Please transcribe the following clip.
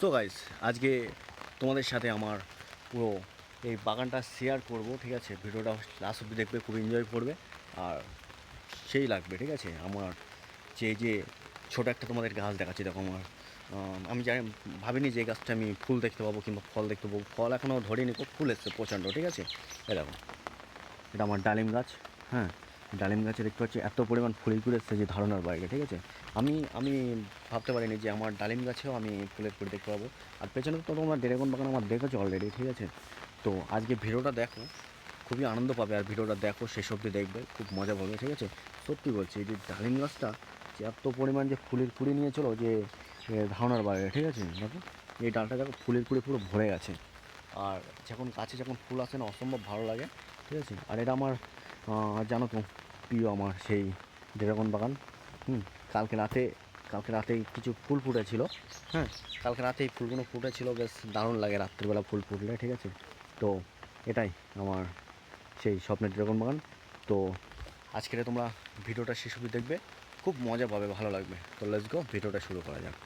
So guys আজকে তোমাদের সাথে আমার পুরো এই বাগানটা শেয়ার করব, ঠিক আছে? ভিডিওটা লাস্ট অব্দি দেখবে, খুব এনজয় করবে, আর সেই লাগবে, ঠিক আছে? আমার যে যে ছোটো একটা তোমাদের গাছ দেখাচ্ছি, দেখো আমার আমি জানি, ভাবিনি যে গাছটা আমি ফুল দেখতে পাবো কিংবা ফল দেখতে পাবো, ফল এখনও ধরিনি, খুব ফুল এসছে প্রচণ্ড, ঠিক আছে? এ দেখো, এটা আমার ডালিম গাছ হ্যাঁ? ডালিম গাছে দেখতে পাচ্ছি এত পরিমাণ ফুল ফুল এসছে যে ধারণার বাইরে, ঠিক আছে? আমি আমি ভাবতে পারিনি যে আমার ডালিম গাছেও আমি ফুলের ফুল দেখতে পাবো। আর পেছনে তো তোমার ড্রাগন বাগান আমার দেখেছ অলরেডি ঠিক আছে? তো আজকে ভিডিওটা দেখো, খুবই আনন্দ পাবে, আর ভিডিওটা দেখো, শেষ অবধি দেখবে, খুব মজা পাবে, ঠিক আছে? সত্যি বলছি যে ডালিম গাছটা যে এত পরিমাণ যে ফুলের কুড়ি নিয়ে চলো যে ধারণার বাইরে, ঠিক আছে? দেখো, এই ডালটা দেখো, ফুলের কুড়ি পুরো ভরে গেছে। আর যখন গাছে যখন ফুল আসে না, অসম্ভব ভালো লাগে, ঠিক আছে? আর এটা আমার জানো তো, প্রিয় আমার সেই ড্রাগন বাগান। হুম, কালকে রাতে কালকে রাতে কিছু ফুল ফুটেছিল হ্যাঁ কালকে রাতে এই ফুলগুলো ফুটেছিল, বেশ দারুণ লাগে, রাত্রিবেলা ফুল ফুটলে, ঠিক আছে? তো এটাই আমার সেই স্বপ্নের ড্রাগন বাগান। তো আজকের তোমরা ভিডিওটা শেষ অবধি দেখবে, খুব মজা পাবে, ভালো লাগবে। তো লেটস গো ভিডিওটা শুরু করা যাক।